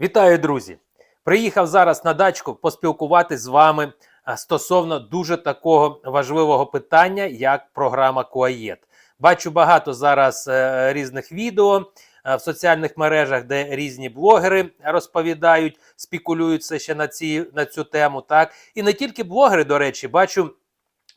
Вітаю, друзі! Приїхав зараз на дачку поспілкуватись з вами стосовно дуже такого важливого питання, як програма Куаєт. Бачу багато зараз е, різних відео е, в соціальних мережах, де різні блогери розповідають, спекулюються ще на, ці, на цю тему. Так і не тільки блогери, до речі, бачу.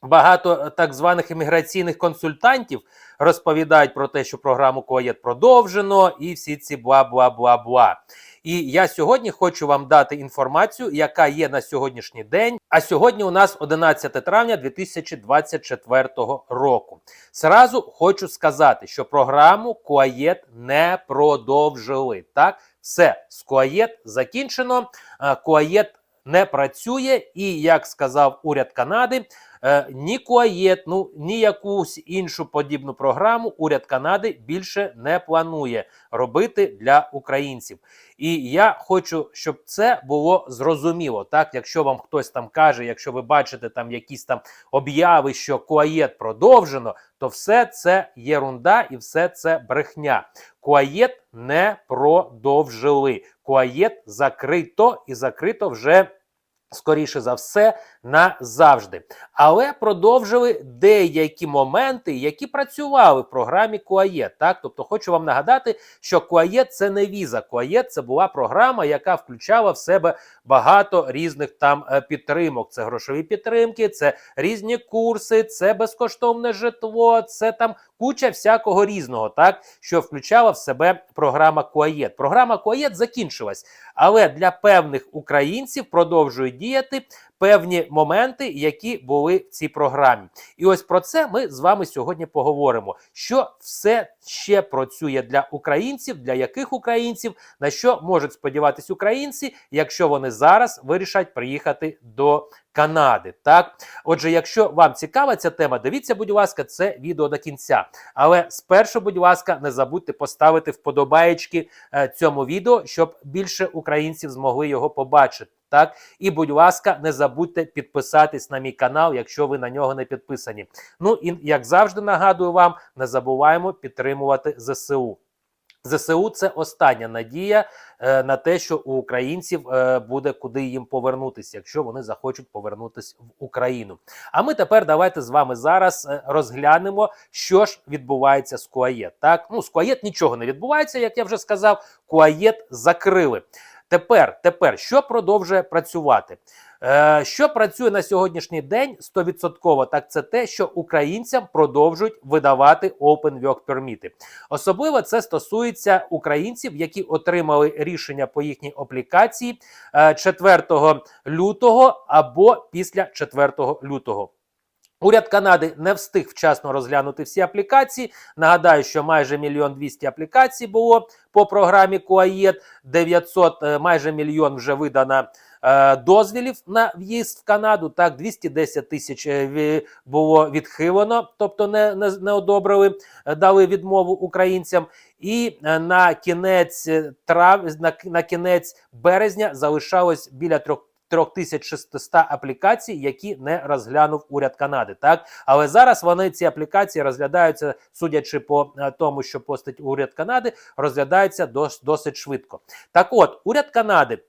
Багато так званих імміграційних консультантів розповідають про те, що програму Коєт продовжено, і всі ці бла бла бла бла. І я сьогодні хочу вам дати інформацію, яка є на сьогоднішній день. А сьогодні у нас 11 травня 2024 року. Сразу хочу сказати, що програму Коєт не продовжили. Так, все з Коєт закінчено. Коєт не працює, і як сказав уряд Канади. Е, ні Куаєт, ну ні якусь іншу подібну програму уряд Канади більше не планує робити для українців. І я хочу, щоб це було зрозуміло. Так, якщо вам хтось там каже, якщо ви бачите там якісь там обяви, що Куаєт продовжено, то все це єрунда і все це брехня. Куаєт не продовжили. Куаєт закрито і закрито вже. Скоріше за все, назавжди. Але продовжили деякі моменти, які працювали в програмі Куаєт. Так, тобто, хочу вам нагадати, що Куаєт це не віза. Куаєт це була програма, яка включала в себе багато різних там е, підтримок. Це грошові підтримки, це різні курси, це безкоштовне житло, це там куча всякого різного, так що включала в себе програма Куаєт. Програма Куаєт закінчилась, але для певних українців продовжують діяти певні моменти, які були в цій програмі. І ось про це ми з вами сьогодні поговоримо. Що все ще працює для українців, для яких українців, на що можуть сподіватися українці, якщо вони зараз вирішать приїхати до Канади. Так, отже, якщо вам цікава ця тема, дивіться, будь ласка, це відео до кінця. Але спершу, будь ласка, не забудьте поставити вподобаєчки е, цьому відео, щоб більше українців змогли його побачити. Так, і будь ласка, не забудьте підписатись на мій канал, якщо ви на нього не підписані. Ну і як завжди нагадую вам, не забуваємо підтримувати ЗСУ. ЗСУ це остання надія е, на те, що у українців е, буде куди їм повернутися, якщо вони захочуть повернутися в Україну. А ми тепер давайте з вами зараз е, розглянемо, що ж відбувається з Куаєт. Так, ну з Куаєт нічого не відбувається, як я вже сказав. Куаєт закрили. Тепер, тепер що продовжує працювати? Е, Що працює на сьогоднішній день 100%, так це те, що українцям продовжують видавати Open Work Permit. Особливо це стосується українців, які отримали рішення по їхній аплікації 4 е, лютого або після 4 лютого. Уряд Канади не встиг вчасно розглянути всі аплікації. Нагадаю, що майже мільйон двісті аплікацій було по програмі Куаєт, 900, е, майже мільйон вже видано е, дозвілів на в'їзд в Канаду. Так, 210 тисяч е, було відхилено, тобто не, не, не одобрили, дали відмову українцям. І на кінець трав на, на кінець березня залишалось біля трьох. 3600 аплікацій, які не розглянув уряд Канади. Так, але зараз вони ці аплікації розглядаються, судячи по е, тому, що постить уряд Канади, розглядаються дос, досить швидко. Так, от уряд Канади.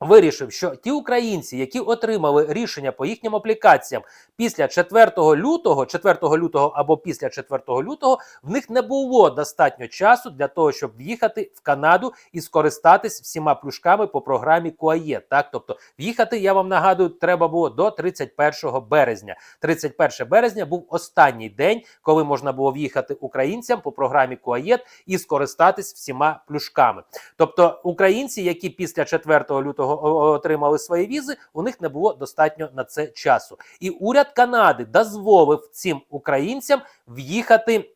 Вирішив, що ті українці, які отримали рішення по їхнім аплікаціям після 4 лютого, 4 лютого або після 4 лютого, в них не було достатньо часу для того, щоб в'їхати в Канаду і скористатись всіма плюшками по програмі КУАЄ. Так, тобто в'їхати, я вам нагадую, треба було до 31 березня. 31 березня був останній день, коли можна було в'їхати українцям по програмі КУАЄТ і скористатись всіма плюшками. Тобто українці, які після 4 лютого отримали свої візи, у них не було достатньо на це часу. І уряд Канади дозволив цим українцям в'їхати.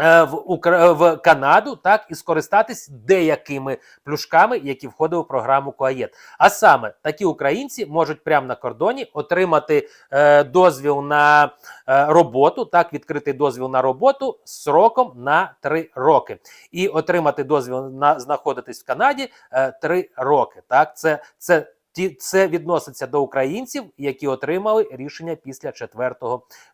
Е, в Укра... в Канаду так і скористатись деякими плюшками, які входили в програму КОАЄТ. А саме такі українці можуть прямо на кордоні отримати е, дозвіл на е, роботу, так відкритий дозвіл на роботу сроком на 3 роки, і отримати дозвіл на знаходитись в Канаді е, 3 роки. Так, це це ті це відноситься до українців, які отримали рішення після 4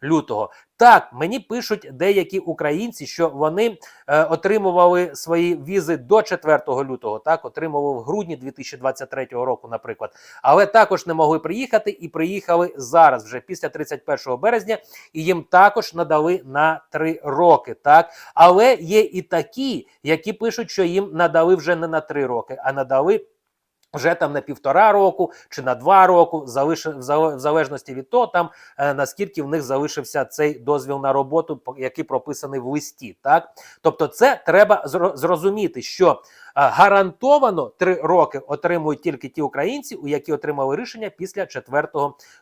лютого. Так, мені пишуть деякі українці, що вони е, отримували свої візи до 4 лютого, так отримували в грудні 2023 року, наприклад, але також не могли приїхати і приїхали зараз, вже після 31 березня, і їм також надали на 3 роки. Так, але є і такі, які пишуть, що їм надали вже не на 3 роки, а надали. Вже там на півтора року чи на два року, залиш... в залежності від того, там е, наскільки в них залишився цей дозвіл на роботу, який прописаний в листі. Так, тобто, це треба зрозуміти, що е, гарантовано три роки отримують тільки ті українці, у які отримали рішення після 4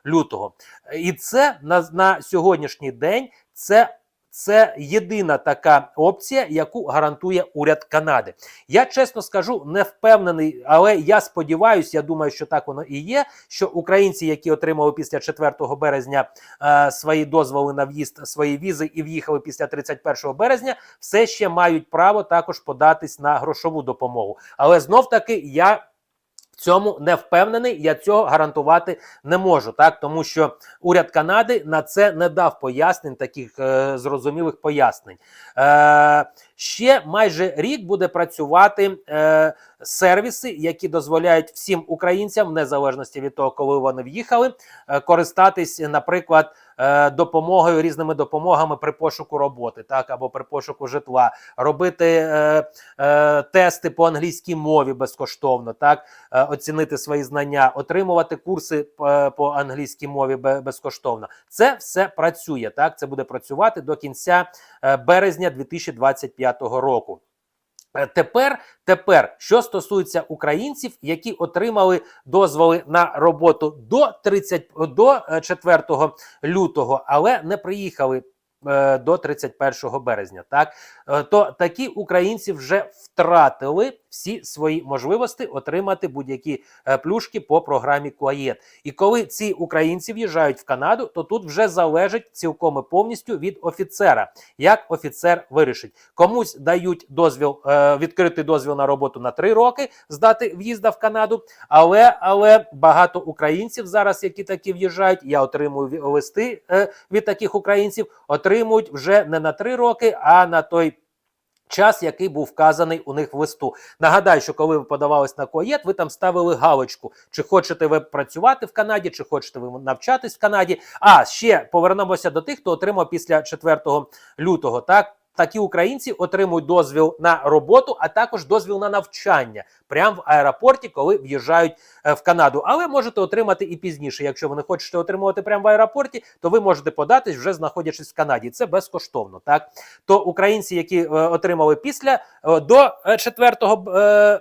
лютого. І це на, на сьогоднішній день це. Це єдина така опція, яку гарантує уряд Канади. Я чесно скажу, не впевнений, але я сподіваюся, я думаю, що так воно і є. Що українці, які отримали після 4 березня е, свої дозволи на в'їзд, свої візи і в'їхали після 31 березня, все ще мають право також податись на грошову допомогу. Але знов таки я. Цьому не впевнений, я цього гарантувати не можу, так тому що уряд Канади на це не дав пояснень, таких е, зрозумілих пояснень. Е, ще майже рік буде працювати е, сервіси, які дозволяють всім українцям, в незалежності від того, коли вони в'їхали, е, користатись, наприклад, допомогою різними допомогами при пошуку роботи, так або при пошуку житла, робити е, е, тести по англійській мові безкоштовно, так е, оцінити свої знання, отримувати курси е, по англійській мові безкоштовно. Це все працює. Так, це буде працювати до кінця е, березня 2025 року. Е, Тепер, тепер, що стосується українців, які отримали дозволи на роботу до 30, до е, 4 лютого, але не приїхали е, до 31 березня, так е, то такі українці вже втратили всі свої можливості отримати будь-які е, плюшки по програмі Куаєт. І коли ці українці в'їжджають в Канаду, то тут вже залежить цілком і повністю від офіцера, як офіцер вирішить. Комусь дають дозвіл, е, відкритий дозвіл на роботу на 3 роки, здати в'їзда в Канаду. Але але багато українців зараз, які такі в'їжджають, я отримую листи е, від таких українців, отримують вже не на 3 роки, а на той. Час, який був вказаний у них в листу. Нагадаю, що коли ви подавались на коєт, ви там ставили галочку, чи хочете ви працювати в Канаді, чи хочете ви навчатись в Канаді. А ще повернемося до тих, хто отримав після 4 лютого. Так, такі українці отримують дозвіл на роботу, а також дозвіл на навчання прямо в аеропорті, коли в'їжджають е, в Канаду. Але можете отримати і пізніше. Якщо ви не хочете отримувати прямо в аеропорті, то ви можете податись вже знаходячись в Канаді. Це безкоштовно. Так то українці, які е, отримали після е, до е, 4 е,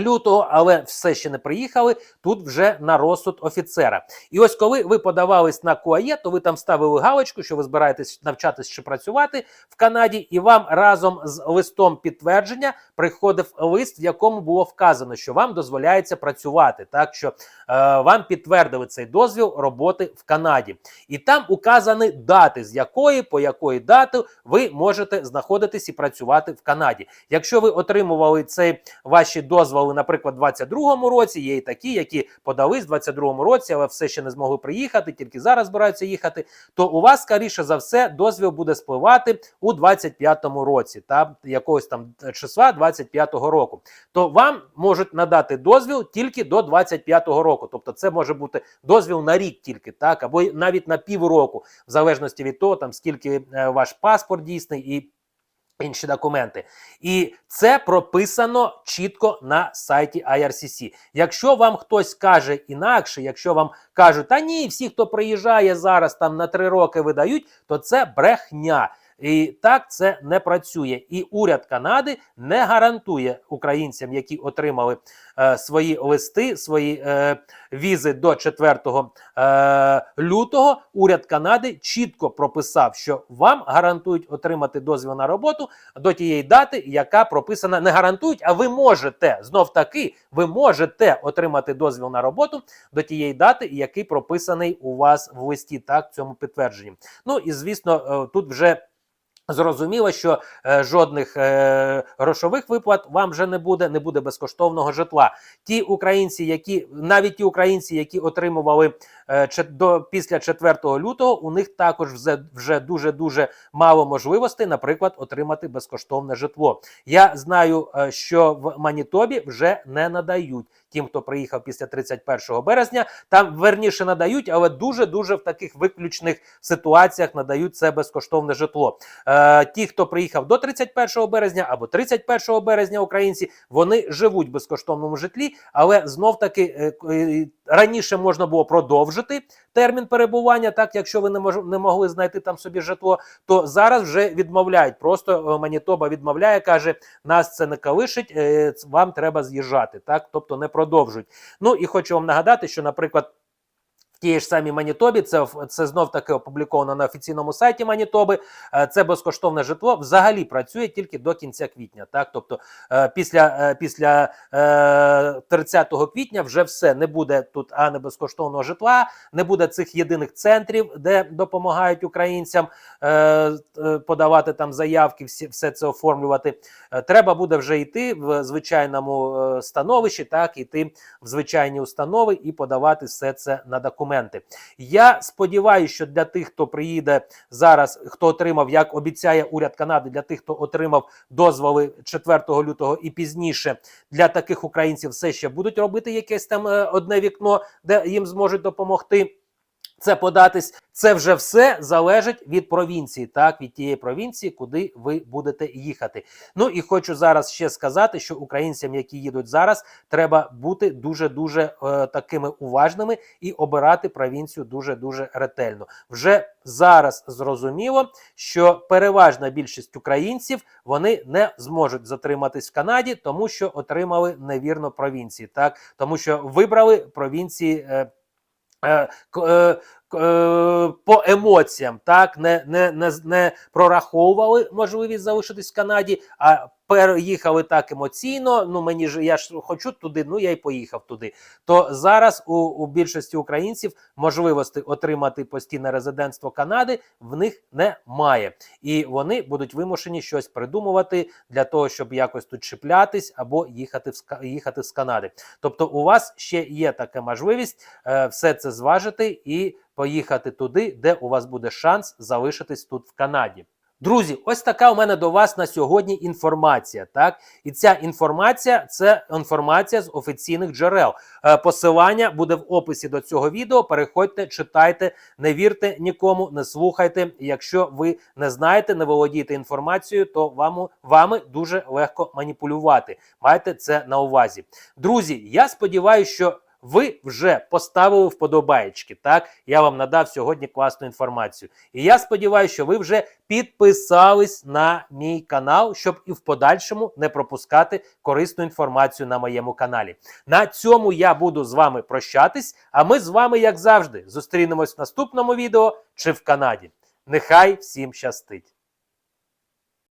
лютого, але все ще не приїхали. Тут вже на розсуд офіцера. І ось коли ви подавались на КУАЄ, то ви там ставили галочку, що ви збираєтесь навчатись чи працювати в Канаді, і вам разом з листом підтвердження приходив лист, в якому було вказано, що вам дозволяється працювати, так що е, вам підтвердили цей дозвіл роботи в Канаді. І там указані дати, з якої по якої дати ви можете знаходитись і працювати в Канаді. Якщо ви отримували цей ваші дозволи, наприклад, в 22-му році, є і такі, які подались в 22-му році, але все ще не змогли приїхати, тільки зараз збираються їхати. То у вас, скоріше за все, дозвіл буде спливати у 25-му році, та якогось там числа 25-го року. То вам можуть надати дозвіл тільки до 25-го року. Тобто, це може бути дозвіл на рік тільки, так або навіть на півроку, в залежності від того, там скільки е, ваш паспорт дійсний і. Інші документи, і це прописано чітко на сайті IRCC. Якщо вам хтось каже інакше, якщо вам кажуть, та ні, всі, хто приїжджає зараз там на три роки видають, то це брехня. І так це не працює. І уряд Канади не гарантує українцям, які отримали е, свої листи, свої е, візи до 4 е, лютого. Уряд Канади чітко прописав, що вам гарантують отримати дозвіл на роботу до тієї дати, яка прописана. Не гарантують, а ви можете знов таки, ви можете отримати дозвіл на роботу до тієї дати, який прописаний у вас в листі. Так, цьому підтвердженні. Ну і звісно, е, тут вже. Зрозуміло, що е, жодних е, грошових виплат вам вже не буде, не буде безкоштовного житла. Ті українці, які навіть ті українці, які отримували е, до після 4 лютого, у них також вже, вже дуже дуже мало можливостей, наприклад, отримати безкоштовне житло. Я знаю, е, що в Манітобі вже не надають тим, хто приїхав після 31 березня. Там верніше надають, але дуже дуже в таких виключних ситуаціях надають це безкоштовне житло. Е, ті, хто приїхав до 31 березня або 31 березня, українці, вони живуть в безкоштовному житлі, але знов таки е, е, раніше можна було продовжити термін перебування. Так, якщо ви не мож, не могли знайти там собі житло, то зараз вже відмовляють. Просто е, Манітоба відмовляє, каже: нас це не калишить, е, вам треба з'їжджати. Так, тобто не продовжують. Ну і хочу вам нагадати, що, наприклад. Тій ж самій Манітобі, це, це знов таки опубліковано на офіційному сайті Манітоби. Е, Це безкоштовне житло взагалі працює тільки до кінця квітня. Так, тобто е, після, е, після е, 30 квітня вже все не буде тут а не безкоштовного житла, не буде цих єдиних центрів, де допомагають українцям подавати там заявки, всі все це оформлювати. Треба буде вже йти в звичайному становищі, так іти в звичайні установи і подавати все це на документи. Я сподіваюся, що для тих, хто приїде зараз, хто отримав, як обіцяє уряд Канади, для тих, хто отримав дозволи 4 лютого і пізніше, для таких українців все ще будуть робити якесь там е, одне вікно, де їм зможуть допомогти. Це податись, це вже все залежить від провінції, так від тієї провінції, куди ви будете їхати. Ну і хочу зараз ще сказати, що українцям, які їдуть зараз, треба бути дуже дуже е, такими уважними і обирати провінцію дуже дуже ретельно. Вже зараз зрозуміло, що переважна більшість українців вони не зможуть затриматись в Канаді, тому що отримали невірно провінції, так тому що вибрали провінції. Е, е, к- е, к- е, по емоціям, так не, не, не, не прораховували можливість залишитись в Канаді, а переїхали так емоційно. Ну мені ж я ж хочу туди, ну я й поїхав туди. То зараз у, у більшості українців можливості отримати постійне резидентство Канади в них немає, і вони будуть вимушені щось придумувати для того, щоб якось тут чіплятись або їхати в їхати з Канади. Тобто, у вас ще є така можливість е, все це зважити і поїхати туди, де у вас буде шанс залишитись тут в Канаді. Друзі, ось така у мене до вас на сьогодні інформація. Так, і ця інформація це інформація з офіційних джерел. Е, посилання буде в описі до цього відео. Переходьте, читайте, не вірте нікому, не слухайте. Якщо ви не знаєте, не володієте інформацією, то вам, вами дуже легко маніпулювати. Майте це на увазі. Друзі, я сподіваюся, що. Ви вже поставили вподобаєчки. Так, я вам надав сьогодні класну інформацію. І я сподіваюся, що ви вже підписались на мій канал, щоб і в подальшому не пропускати корисну інформацію на моєму каналі. На цьому я буду з вами прощатись. А ми з вами, як завжди, зустрінемось в наступному відео чи в Канаді. Нехай всім щастить!